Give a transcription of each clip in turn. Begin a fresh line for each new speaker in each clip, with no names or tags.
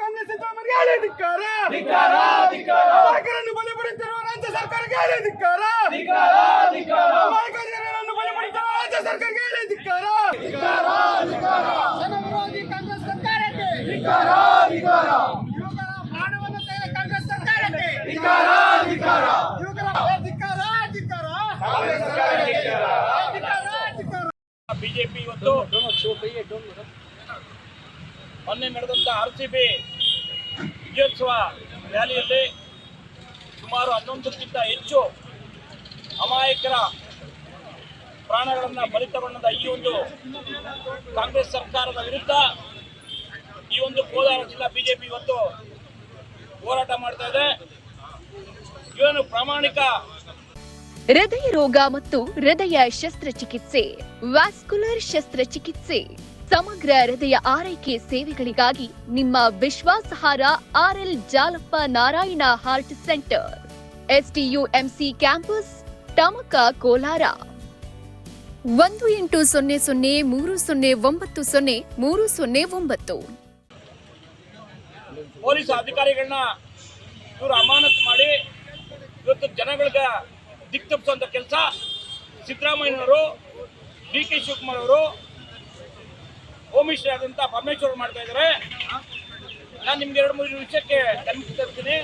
ಕಾಂಗ್ರೆಸ್ ಸಿದ್ದರಾಮಯ್ಯ ಧಿಕ್ಕಾರ? ನಾಯಕರನ್ನು ಬಲಿಪಡಿಸಿರುವ ರಾಜ್ಯ ಸರ್ಕಾರಕ್ಕೆ ಹೇಳಿ ಧಿಕ್ಕಾರ? ನಾಯಕರನ್ನು ಬಲಿಪಡಿಸಿರುವ ರಾಜ್ಯ ಸರ್ಕಾರಕ್ಕೆ ಹೇಳಿ ಧಿಕ್ಕಾರ?
ಜನವಿರೋಧಿ ಕಾಂಗ್ರೆಸ್ ಸರ್ಕಾರಕ್ಕೆ. ಯುವಕರ ಪ್ರಾಣವನ್ನು ತೆಗೆದ ಕಾಂಗ್ರೆಸ್ ಸರ್ಕಾರಕ್ಕೆ ಧಿಕ್ಕಾರ ಧಿಕ್ಕಾರ ಏ ಧಿಕ್ಕಾರ ಧಿಕ್ಕಾರ
ಬಿಜೆಪಿ ಇವತ್ತು ಮೊನ್ನೆ ನಡೆದಂಥ ಆರ್ ಸಿ ಬಿ ವಿಜಯೋತ್ಸವ ರ್ಯಾಲಿಯಲ್ಲಿ ಸುಮಾರು ಹನ್ನೊಂದಕ್ಕಿಂತ ಹೆಚ್ಚು ಅಮಾಯಕರ ಪ್ರಾಣಗಳನ್ನು ಬಲಿ ತಗೊಂಡ ಈ ಒಂದು ಕಾಂಗ್ರೆಸ್ ಸರ್ಕಾರದ ವಿರುದ್ಧ ಈ ಒಂದು ಕೋಲಾರ ಜಿಲ್ಲಾ ಬಿಜೆಪಿ ಇವತ್ತು ಹೋರಾಟ ಮಾಡ್ತಾ ಇದೆ. ಇವನು ಪ್ರಾಮಾಣಿಕ
ಹೃದಯ ರೋಗ ಮತ್ತು ಹೃದಯ ಶಸ್ತ್ರಚಿಕಿತ್ಸೆ, ವ್ಯಾಸ್ಕುಲರ್ ಶಸ್ತ್ರಚಿಕಿತ್ಸೆ, ಸಮಗ್ರ ಹೃದಯ ಆರೈಕೆ ಸೇವೆಗಳಿಗಾಗಿ ನಿಮ್ಮ ವಿಶ್ವಾಸಾರ್ಹ RL Jalappa Narayana heart centre, STUMC campus, Tamaka Kolar. ಒಂದು ಎಂಟು ಸೊನ್ನೆ ಸೊನ್ನೆ ಮೂರು ಸೊನ್ನೆ ಒಂಬತ್ತು ಸೊನ್ನೆ ಮೂರು ಸೊನ್ನೆ ಒಂಬತ್ತು.
ಪೊಲೀಸ್ ಅಧಿಕಾರಿಗಳನ್ನ ಇವರು ಅಮಾನತು ಮಾಡಿ ಇವತ್ತು ಜನಗಳಿಗೆ ದಿಕ್ ತಪ್ಪಿಸುವಂಥ ಕೆಲಸ ಸಿದ್ದರಾಮಯ್ಯನವರು ಡಿ ಕೆ ಶಿವಕುಮಾರ್ ಅವರು ಹೋಮ್ ಮಿನಿಸ್ಟರ್ ಆದಂಥ ಪರಮೇಶ್ವರ್ ಮಾಡ್ತಾ ಇದ್ದಾರೆ. ನಾನು ನಿಮ್ಗೆ ಎರಡು, ಮೂರು ವಿಷಯಕ್ಕೆ ಗಮನಿಸಿ ತರ್ತೀನಿ.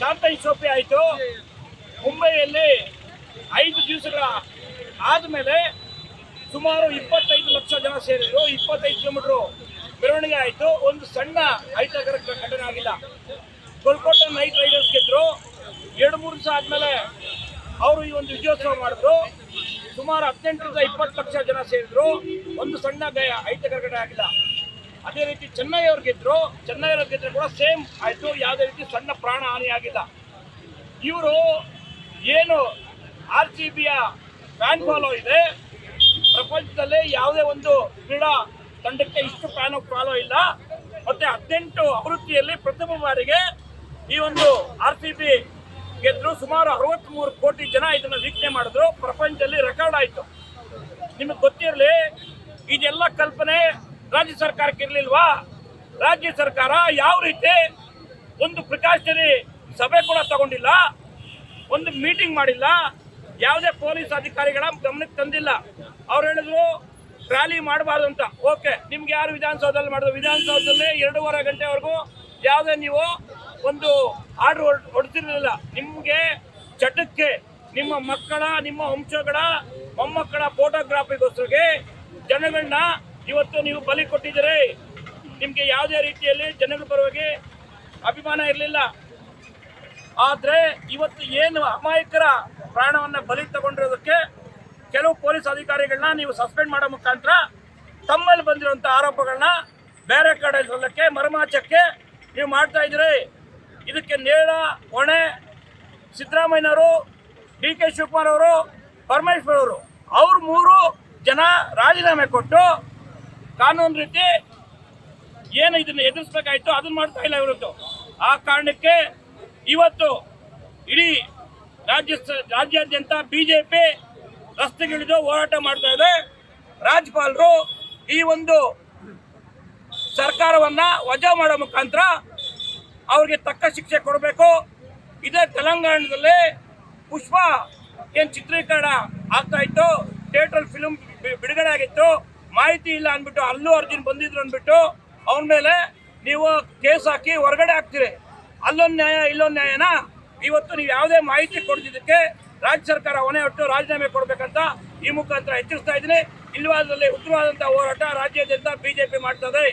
ಚಾಂತೈ ಶೋಪಿ ಆಯಿತು. ಮುಂಬೈಯಲ್ಲಿ ಐದು ದಿವಸಗಳ ಆದಮೇಲೆ ಸುಮಾರು ಇಪ್ಪತ್ತೈದು ಲಕ್ಷ ಜನ ಸೇರಿದ್ರು. ಇಪ್ಪತ್ತೈದು ಕಿಲೋಮೀಟರ್ ಮೆರವಣಿಗೆ ಆಯಿತು. ಒಂದು ಸಣ್ಣ ಅಹಿತಕರ ಘಟನೆ ಆಗಿಲ್ಲ. ಕೋಲ್ಕತ್ತಾ ನೈಟ್ ರೈಡರ್ಸ್ ಗೆದ್ರು. ಎರಡು, ಮೂರು ದಿವಸ ಆದಮೇಲೆ ಅವರು ಈ ಒಂದು ವಿಜಯೋತ್ಸವ ಮಾಡಿದ್ರು. ಸುಮಾರು ಹದಿನೆಂಟರಿಂದ ಇಪ್ಪತ್ತು ಲಕ್ಷ ಜನ ಸೇರಿದ್ರು. ಒಂದು ಸಣ್ಣ ಗಯ ಐತೆ ಕರ್ಗಡೆ ಆಗಿಲ್ಲ. ಅದೇ ರೀತಿ ಚೆನ್ನೈ ಅವ್ರು ಚೆನ್ನೈ ಅವ್ರು ಗೆದ್ರೆ ಕೂಡ ಸೇಮ್ ಆಯಿತು. ಯಾವುದೇ ರೀತಿ ಸಣ್ಣ ಪ್ರಾಣ ಹಾನಿ ಆಗಿಲ್ಲ ಇವರು ಏನು ಆರ್ ಸಿ ಬಿಯ ಫ್ಯಾನ್ ಫಾಲೋ ಇದೆ. ಪ್ರಪಂಚದಲ್ಲೇ ಯಾವುದೇ ಒಂದು ಕ್ರೀಡಾ ತಂಡಕ್ಕೆ ಇಷ್ಟು ಫ್ಯಾನ್ ಫಾಲೋ ಇಲ್ಲ. ಮತ್ತೆ ಹದಿನೆಂಟು ಆವೃತ್ತಿಯಲ್ಲಿ ಪ್ರಥಮ ಬಾರಿಗೆ ಈ ಒಂದು ಆರ್ ಸಿ ಬಿ ಗೆದ್ರು ಸುಮಾರು ಅರವತ್ಮೂರು ಕೋಟಿ ಜನ ಇದನ್ನ ವೀಕ್ಷಣೆ ಮಾಡಿದ್ರು. ಪ್ರಪಂಚದಲ್ಲಿ ರೆಕಾರ್ಡ್ ಆಯಿತು. ನಿಮಗೆ ಗೊತ್ತಿರಲಿ, ಇದೆಲ್ಲ ಕಲ್ಪನೆ ರಾಜ್ಯ ಸರ್ಕಾರಕ್ಕೆ ಇರಲಿಲ್ವಾ? ರಾಜ್ಯ ಸರ್ಕಾರ ಯಾವ ರೀತಿ ಒಂದು ಪ್ರಿಕಾಷನರಿ ಸಭೆ ಕೂಡ ತಗೊಂಡಿಲ್ಲ, ಒಂದು ಮೀಟಿಂಗ್ ಮಾಡಿಲ್ಲ, ಯಾವುದೇ ಪೊಲೀಸ್ ಅಧಿಕಾರಿಗಳ ಗಮನಕ್ಕೆ ತಂದಿಲ್ಲ. ಅವ್ರು ಹೇಳಿದ್ರು ರ್ಯಾಲಿ ಮಾಡಬಾರ್ದು ಅಂತ. ಓಕೆ, ನಿಮ್ಗೆ ಯಾರು ವಿಧಾನಸೌಧದಲ್ಲಿ ಮಾಡಿದ್ರು? ವಿಧಾನಸೌಧದಲ್ಲಿ ಎರಡೂವರೆ ಗಂಟೆವರೆಗೂ ಯಾವುದೇ ನೀವು ಒಂದು ಆರ್ಡರ್ ಹೊಡೆದಿರಲಿಲ್ಲ. ನಿಮಗೆ ಚಟಕ್ಕೆ ನಿಮ್ಮ ಮಕ್ಕಳ, ನಿಮ್ಮ ವಂಶಗಳ, ಮೊಮ್ಮಕ್ಕಳ ಫೋಟೋಗ್ರಾಫಿಗೋಸ್ಕರಗೆ ಜನಗಳನ್ನ ಇವತ್ತು ನೀವು ಬಲಿ ಕೊಟ್ಟಿದ್ದೀರಿ. ನಿಮಗೆ ಯಾವುದೇ ರೀತಿಯಲ್ಲಿ ಜನಗಳ ಪರವಾಗಿ ಅಭಿಮಾನ ಇರಲಿಲ್ಲ. ಆದರೆ ಇವತ್ತು ಏನು ಅಮಾಯಕರ ಪ್ರಾಣವನ್ನು ಬಲಿ ತಗೊಂಡಿರೋದಕ್ಕೆ ಕೆಲವು ಪೊಲೀಸ್ ಅಧಿಕಾರಿಗಳನ್ನ ನೀವು ಸಸ್ಪೆಂಡ್ ಮಾಡೋ ಮುಖಾಂತರ ತಮ್ಮಲ್ಲಿ ಬಂದಿರುವಂಥ ಆರೋಪಗಳನ್ನ ಬೇರೆ ಕಡೆ ಸಲ್ಲಕ್ಕೆ ಮರಮಾಚಕ್ಕೆ ನೀವು ಮಾಡ್ತಾ ಇದ್ದೀರಿ. ಇದಕ್ಕೆ ನೇರ ಹೊಣೆ ಸಿದ್ದರಾಮಯ್ಯನವರು ಡಿ ಕೆ ಶಿವಕುಮಾರ್ ಅವರು, ಪರಮೇಶ್ವರ್ ಅವರು. ಅವ್ರ ಮೂರು ಜನ ರಾಜೀನಾಮೆ ಕೊಟ್ಟು ಕಾನೂನು ರೀತಿ ಏನು ಇದನ್ನು ಎದುರಿಸ್ಬೇಕಾಯ್ತು, ಅದನ್ನ ಮಾಡ್ತಾ ಇಲ್ಲ ಇವತ್ತು ಆ ಕಾರಣಕ್ಕೆ ಇವತ್ತು ಇಡೀ ರಾಜ್ಯ ರಾಜ್ಯಾದ್ಯಂತ ಬಿ ಜೆ ಪಿ ರಸ್ತೆಗಿಳಿದು ಹೋರಾಟ ಮಾಡ್ತಾ ಇದೆ. ರಾಜ್ಯಪಾಲರು ಈ ಒಂದು ಸರ್ಕಾರವನ್ನ ವಜಾ ಮಾಡೋ ಮುಖಾಂತರ ಅವ್ರಿಗೆ ತಕ್ಕ ಶಿಕ್ಷೆ ಕೊಡಬೇಕು. ಇದೇ ತೆಲಂಗಾಣದಲ್ಲಿ ಪುಷ್ಪ ಏನು ಚಿತ್ರೀಕರಣ ಆಗ್ತಾ ಇತ್ತು, ಥಿಯೇಟರ್ ಫಿಲ್ಮ್ ಬಿಡುಗಡೆ ಆಗಿತ್ತು. ಮಾಹಿತಿ ಇಲ್ಲ ಅಂದ್ಬಿಟ್ಟು, ಅಲ್ಲೂ ಅರ್ಜುನ್ ಬಂದಿದ್ರು ಅಂದ್ಬಿಟ್ಟು ಅವನ ಮೇಲೆ ನೀವು ಕೇಸ್ ಹಾಕಿ ಹೊರಗಡೆ ಹಾಕ್ತೀರಿ. ಅಲ್ಲೊಂದು ನ್ಯಾಯ, ಇಲ್ಲೊಂದು ನ್ಯಾಯನ ಇವತ್ತು ನೀವು ಯಾವುದೇ ಮಾಹಿತಿ ಕೊಡ್ತಿದ್ದಕ್ಕೆ ರಾಜ್ಯ ಸರ್ಕಾರ ಹೊಣೆ ಹೊಟ್ಟು ರಾಜೀನಾಮೆ ಕೊಡಬೇಕಂತ ಈ ಮುಖಾಂತರ ಎಚ್ಚರಿಸ್ತಾ ಇದ್ದೀನಿ. ಇಲ್ಲವಾದಲ್ಲಿ ಉಗ್ರವಾದಂಥ ಹೋರಾಟ ರಾಜ್ಯಾದ್ಯಂತ ಬಿಜೆಪಿ ಮಾಡ್ತದೆ